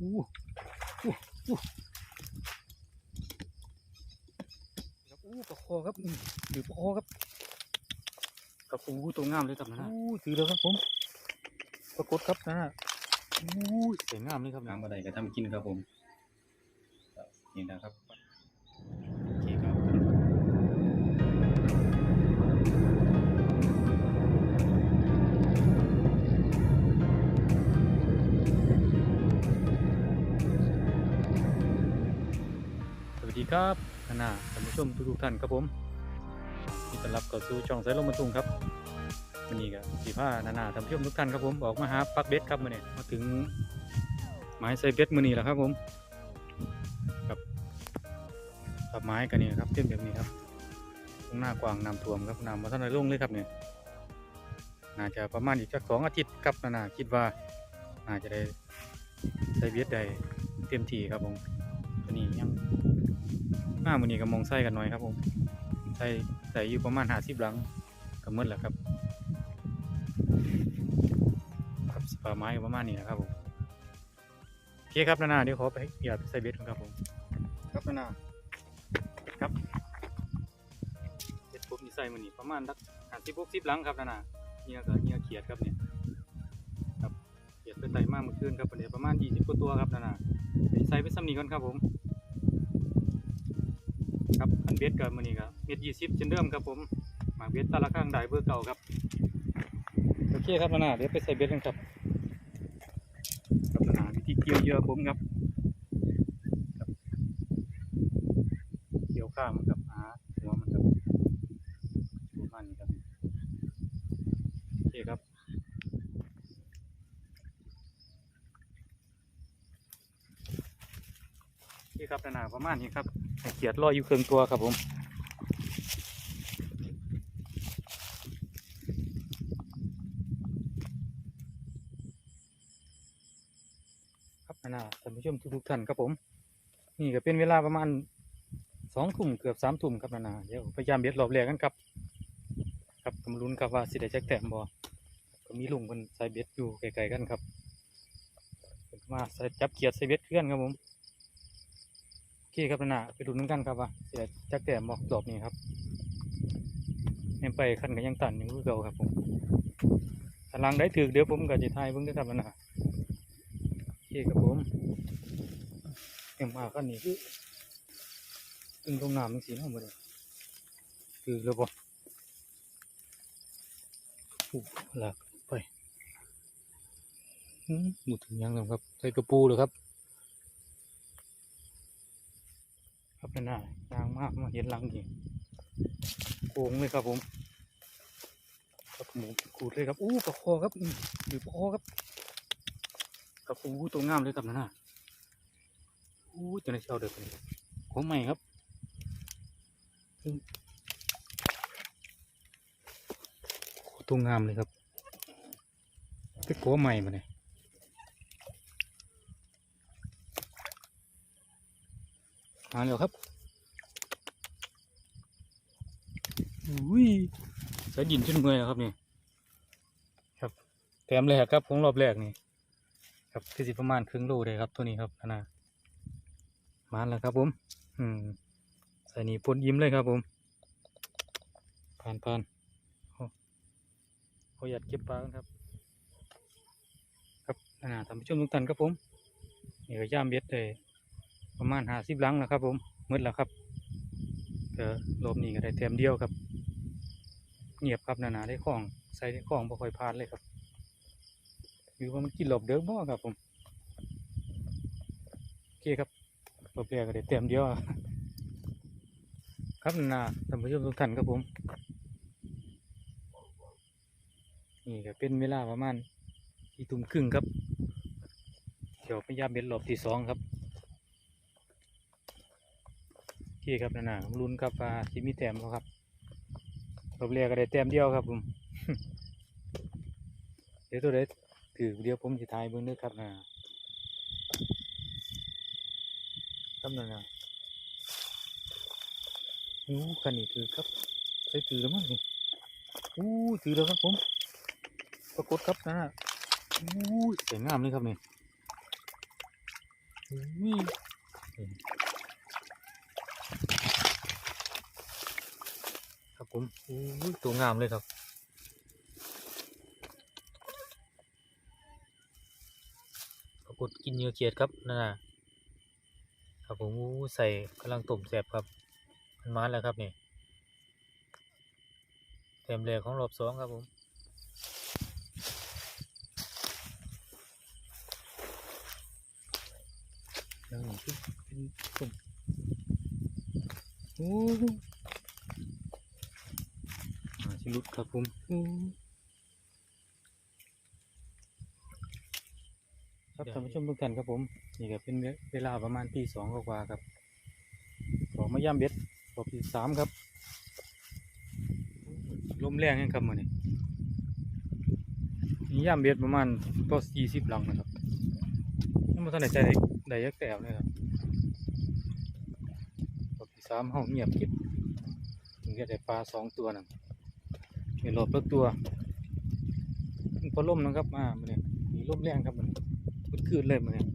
อู้อู้อู้ครับอู้ปลาคอครับหรือปลาคอครับกับอู้ตัวงามเลยครับนะอู้ถือแล้วครับผมปรากฏครับนะอู้สวยงามเลยครับทานะงบันไดก็ทำกินครับผมนี่นะครับ ดีครับนานาท่านผู้ชมทุกๆท่านครับผมยินดีต้อนรับเข้าสู่ช่องสายลมบรรทุงครับวันนี้ก็สีผ้านานาท่านผู้ชมทุกท่านครับผมออกมาหาปักเบ็ดครับมื่อนี้มาถึงไม้ใส่เบ็ดมือนี้แล้วครับผมกับกับไม้กันนี่ครับเต็มแบบนี้ครับตรงหน้ากวางน้ำท่วมครับน้ำมาท่านในลงเลยครับเนี่ยน่าจะประมาณอีกสักสองอาทิตย์ครับนานาคิดว่าน่าจะได้ใส่เบ็ดได้เต็มที่ครับผมตัวนี้ยัง หน้ามือนี้ก็มองไส้กันหน่อยครับผมใส่ใส่อยู่ประมาณหาสิบหลังก็หมืดแล้วครับครับสปาไม้ก็ประมาณนี้นะครับผมโอเคครับนานาเดี๋ยวขอไปอยากไปใส่เบ็ดกันครับผม ครับนานาครับเบ็ดปุ๊บนี่ใส่มือนี้ประมาณสักหาสิบหกสิบหลังครับนานาเนี่ยก็เนี่ยเขียดครับเนี่ยครับเขียดเป็นไตมากเมื่อคืนครับวันนี้ประมาณยี่สิบกว่าตัวครับนานาเดี๋ยวใส่ไปซ้ำนี้ก่อนครับผม ครับคันเบ็ดกับมือนี้ครับเบ็ดยี่สิบเช่นเดิมครับผมหมากเบ็ดตาละข้างได้เบอร์เก่าครับโอเคครับนานาเดี๋ยวไปใส่เบ็ดกันครับครับนานาวิธีเกี่ยวเยอะผมครับครับเกี่ยวข้างมันครับหาหัวมันครับประมาณนี้ครับโอเคครับ โอเคครับนานาประมาณนี้ครับเขียดลอยอยู่เครื่องตัวครับผมครับนะท่านผู้ชมทุกๆท่านครับผม นี่ก็เป็นเวลาประมาณสองทุ่มเกือบสามทุ่มครับนะนาเดี๋ยวพยายามเบ็ดรอบแรกกันครับครับกำลุ้นครับว่าสิได้แจ็คแต้มบ่ก็มีลุงคนใส่เบ็ดอยู่ไกลๆกันครับมาใส่จับเขียดใส่เบ็ดเพื่อนครับผม โอเครับนาไปดูนึงกันครับว่าเสียจักแต้มบอกดอกนี้ครับยังไปขั้นกันยังตันอยู่คือเก่าครับผมถ้าลังได้ถือเดี๋ยวผมก็จะทายเบิ่งได้วยครับนาโอเคครับผมเอ็มมาขั้นนี้คือตึงตรงน้ำมันสีน้ำมาเลยคือแล้วบ่อู้หลักไปหืมหมุดถึงยังแล้วครับใส่กระปูเลยครับ ครับนั่นน่ะยางมากมาเห็นหลังนี่โค้งเลยครับผมครับหมูขูดเลยครับอู้ปลาคอครับอืมอยู่ปลาคอครับครับอู้ตัวงามเลยครับนั่นน่ะอู้จะได้เช่าเด็กเลยของใหม่ครับตัวงามเลยครับเป็นกัวใหม่มาเนี่ย มาแล้วครับอุ้ยใส่ดินจนเมื่อยแล้วครับนี่ครับแถมแรกครับของรอบแรกนี่ ครับคือสิประมาณครึ่งโลเลยครับ ตัวนี้ครับนานามาแล้วครับผม อืมใส่นี่ปนยิ้มเลยครับผมผ่านผ่านโอ้ขออยากเก็บปลาครับ ครับนานาท่านผู้ชมทุกท่านครับผมนี่ก็ย่ามเบ็ดเลย ประมาณหาสิบลังแล้วครับ ผมมืดแล้วครับก็รอบนี้ก็ได้เต็มเดียวครับ เงียบครับหนาๆได้ของใส่ได้ของบ่ค่อยพลาดเลยครับหรือว่ามันกินหลบเด้อบ่ครับผมโอเคครับรอบแรกก็ได้เต็มเดียวครับหนาท่านผู้ชมทุกท่านครับผมนี่ก็เป็นเวลาประมาณที่ทุ่มครึ่งครับ เดี๋ยวพยายามเบ็ดรอบที่สองครับ โอ เคครับนานาลุ้นครับว่าสิมีแต้มบ่ครับรอบแรกก็ได้แต้มเดียวครับผมเดี๋ยวตัวเด็ดถือเดียวผมจะทายเบิ้งเด้อครับนาครับนานาอู้คันนี้ถือครับใส่ถือแล้วมั้งนี่อู้ถือแล้วครับผมปรากฏครับนะอู้สวยงามเลยครับนี่ยนี่ครับ ผมตัวงามเลยครับปรากฏกินเหยื่อเขียดครับนั่นนะครับผมใส่กำลังต้มแซ่บครับมันมาแล้วครับนี่เต็มเลยของรอบสองครับผมยังอีกคือเป็นต้มโอ้ มาชิลุดครับผมครับท่านผู้ชมทุกท่านครับผมนี่ก็เป็นเวลาประมาณตีสองกว่าครับออมาย่ำเบ็ดรอบที่สามครับลมแรงแห้งครับมื่อนี้นี่ย่ำเบ็ดประมาณก็ยี่สิบลังนะครับยังไม่ทันได้ใจได้ได้ยักแตวเลยครับรอบที่สามห้องเงียบกิบถึงจะได้ปลาสองตัวนั่น มีรอบละตัวพอล่มนะครับมามื่อนี้มีลมแรงครับมันมันคืนเลยมันเนี่ย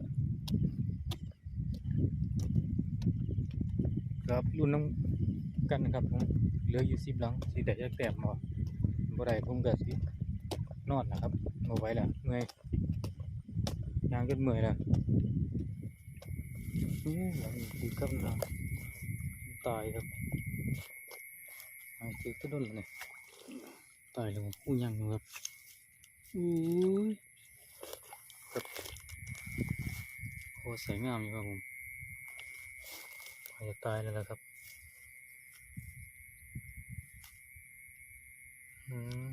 ครับรุ่นน้ำกันนะครับผมเหลืออยู่สิบหลังสีแต่แยกแต้มบ่บ่ได้ผมก็สินอนนะครับบ่ไวแล้วเมื่อยยางจนเมื่อยล้วอู้หลังดีครับหลังตายครับหายใจก็โดนเลย ตายแล้วอู้ยังอยู่ครับอู้ยโคตรสวยงามอยู่ครับผมใกล้จะตายแล้วล่ะครับอืม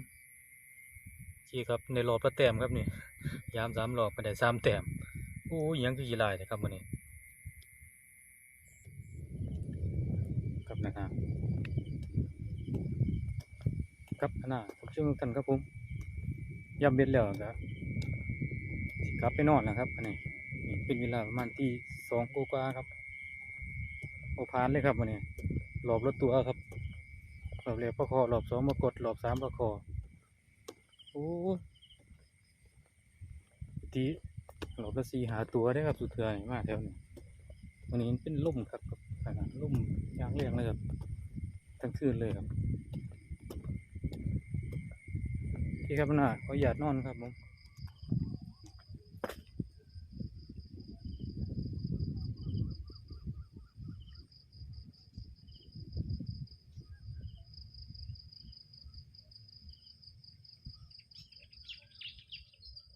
จีครับในรอบละแต้มครับนี่ยามสามรอบไปได้สามแต้มโอ้ยยังคือกี่ลายเลยครับมันนี้ครับนะครับ ครับขนาผมช่วยกันครับผมยำเบ็ดแล้วครับกลับไปนอนนะครับอันนี้เป็นเวลาประมาณที่สองกว่าครับโอพานเลยครับวันนี้หลอบรถตัวครับรอบแรกประคอรอบสองมากดรอบสามประคอโอ้ทีรอบละสี่หาตัวได้ครับสุดเทือยมากแถวนี้วันนี้เป็นลุ่มครับขนาดลุ่มยางเรียงเลยครับทั้งคืนเลยครับ ที่ครับน่าขออยาตนอนครับผม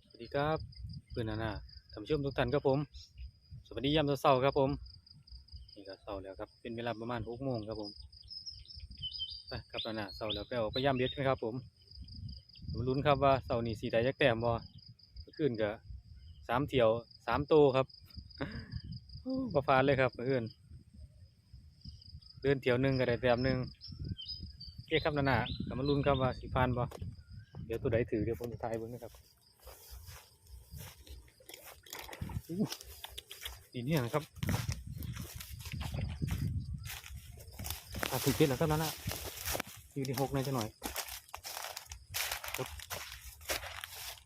สวัสดีครับเพื่อนนานาท่านผู้ชมทุกท่านครับผม สวัสดียามเช้าครับผม นี่ก็เช้าแล้วครับ เป็นเวลาประมาณหกโมงครับผม ไปครับนานาเช้าแล้วไปออกไปย่ามเบ็ดกันครับผม มาลุ้นครับว่าเช้านี้สีใดยักแต้มบ่เมื่อนก็สามเที่ยวสามโตครับประฟานเลยครับเมื่อนเดินเที่ยวหนึ่งก็ได้แต้มหนึ่งโอเคครับนานาก็มาลุ้นครับว่าสีพานบ่เดี๋ยวตัวใดถือเดี๋ยวผมจะถ่ายเบิ่งนะครับดีนี่ยนะครับถึงเจ็ดแล้วครับนั่นนะอยู่ที่หกในจะหน่อยครับ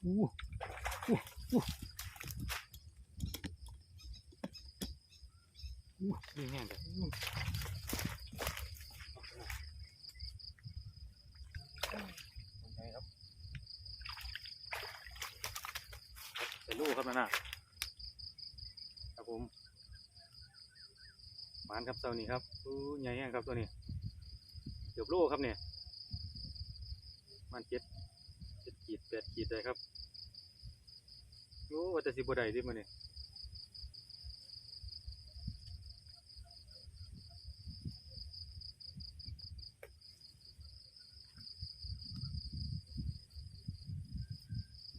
อู้อู้อู้อู้ดีเนี่ยครับอู้ครับเป็นลูกครับนั่นน่ะครับผมหวานครับเจ้านี้ครับอู้ใหญ่แห้งครับตัวนี้เกือบโลครับเนี่ยมันเจ็ดเจ็ดขีดแปดขีดเลยครับ โอ้ว่าจะสิบวได้ดิมันเนี่ย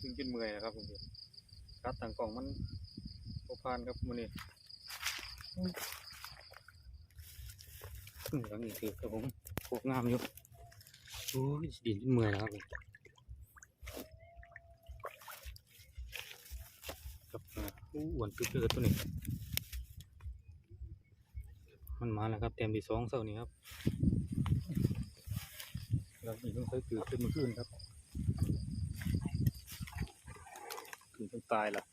จึงกินเมื่อยนะครับผมครับต่างกล่องมันโอพานครับมันนี่หลังนี้คือครับผมโคกงามอยู่โอ้ยดินเมื่อยแล้วครับผมครับ อ้วนปึ๊กเลยตัวนี้มันมาแล้วครับเต็มที่สองเส้านี้ครับเราอีกต้องใช้ตือขึ้นมาขึ้นครับขึ้นจนตายล่ะ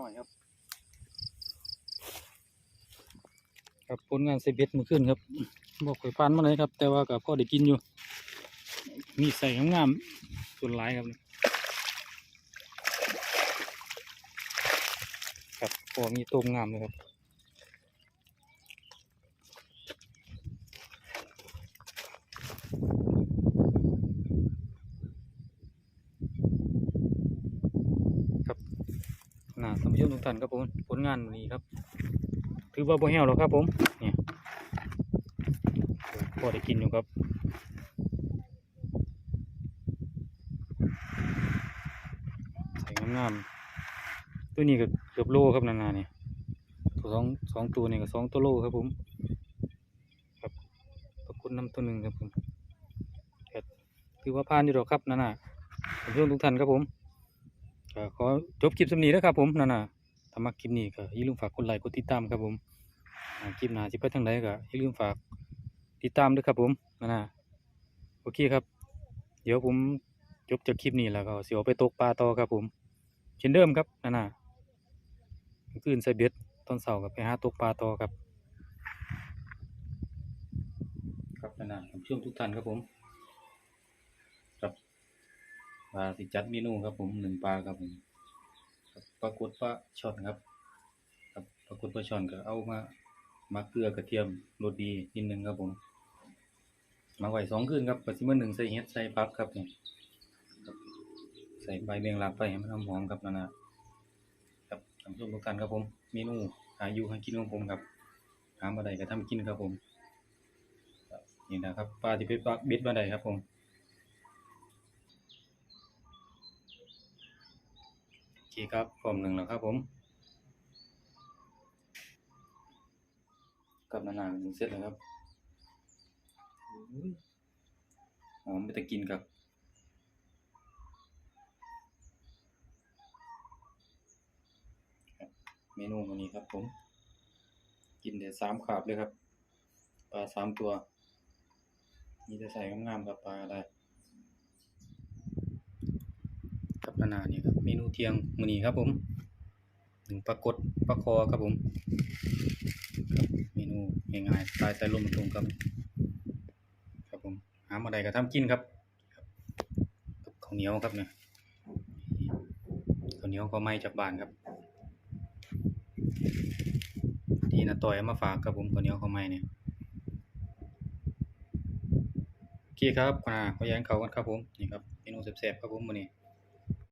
น่อยครับ ครับผ ลงานใส่เบ็ดมื่อคืนครับบอกข่อยปานมาเลยครับ แต่ว่าก็พอได้กินอยู่ มีใส่งามๆส่วนหลายครับครับพอมีต้มงามเลยครับครับน่าท่านผู้ชมทุกท่านครับผมผลงานนี้ครับ ถือว่าบ่แห้วหรอกครับผมเนี่ยพอได้กินอยู่ครับใส่งามๆตัวนี้ก็เกือบโลครับนานาเนี่ยตัวสองสองตัวนี่ก็สองตัวโลครับผมครับปรากฏน้ำตัวหนึ่งครับผมก็ถือว่าผ่านอยู่หรอกครับนานาท่านผู้ชมทุกท่านครับผมขอจบคลิปสำนีแล้วครับผมนานา ถ้ามักคลิปนี้ก็อย่าลืมฝากกดไลค์กดติดตามครับผมคลิปหน้าจะไปทางไหนก็อย่าลืมฝากติดตามด้วยครับผมนานาโอเคครับ เดี๋ยวผมจบจากคลิปนี้แล้วก็เสียวไปตกปลาต่อครับผม เช่นเดิมครับนานาคืนใส่เบ็ดตอนเสาร์กับไปหาตกปลาต่อครับ ครับนานาผมช่วงทุกท่านครับผมครับปลาสิจัดเมนูครับผมหนึ่งปลาครับผม ครับปลากดปลาช่อนครับครับปลากดปลาช่อนก็เอามามาเกลือกระเทียมรสดีนิดนึงครับผมมาไหวสองคืนครับปลาซิมันหนึ่งใส่เห็ดใส่ปักครับเนี่ยใส่ใบเมียงลาไปให้มันหอมครับนานาครับท่านผู้มทุกท่านครับผมเมนูหาอยู่หากินของผมครับหามาได้ก็ทำกินครับผมนี่นะครับปลาที่ไปปักเบ็ดมาไดครับผม โอ เคครับพร้อมหนึ่งแล้วครับผมกับนานๆหนึ่งเสร็จแล้วครับอุ้ยหอมไปแต่กินครับครับเมนูวันนี้ครับผม กินแต่สามขาบเลยครับ ปลาสามตัว มีแต่ใส่งามๆครับปลาได้กับนานานี่ครับ เมนูเที่ยงมื้อนี้ครับผมหนึ่งปลากดปลาคอครับผมเมนูง่ายๆตล์ใส่ลมตรงครับครับผมหามาได้ก็ทำกินครับครับกับข้าวเหนียวครับเนี่ยข้าวเหนียวก็ไม่จากบ้านครับที่นาต่อยมาฝากครับผมข้าวเหนียวข้าวไม้เนี่ยโอเคครับอ่าขอแย้งเขากันครับผมนี่ครับเมนูแซ่บๆครับผมมื้อนี้